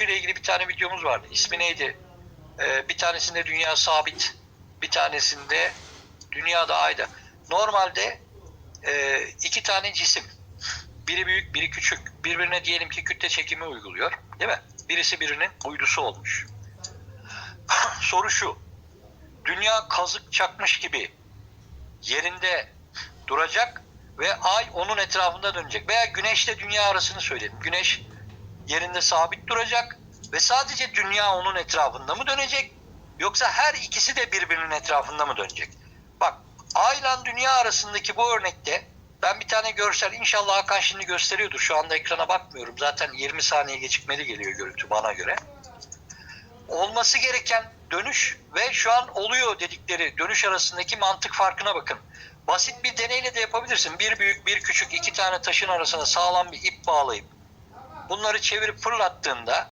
ile ilgili bir tane videomuz vardı. İsmi neydi? Ee, bir tanesinde dünya sabit, bir tanesinde dünyada ayda. Normalde e, iki tane cisim, biri büyük, biri küçük, birbirine diyelim ki kütle çekimi uyguluyor, değil mi? Birisi birinin uydusu olmuş. Soru şu, dünya kazık çakmış gibi yerinde duracak ve ay onun etrafında dönecek. Veya güneşle dünya arasını söyleyelim. Güneş yerinde sabit duracak ve sadece dünya onun etrafında mı dönecek yoksa her ikisi de birbirinin etrafında mı dönecek? Bak ay ile dünya arasındaki bu örnekte ben bir tane görsel inşallah Hakan şimdi gösteriyordur. Şu anda ekrana bakmıyorum. Zaten 20 saniye gecikmeli geliyor görüntü bana göre. Olması gereken dönüş ve şu an oluyor dedikleri dönüş arasındaki mantık farkına bakın. Basit bir deneyle de yapabilirsin. Bir büyük bir küçük iki tane taşın arasına sağlam bir ip bağlayıp bunları çevirip fırlattığında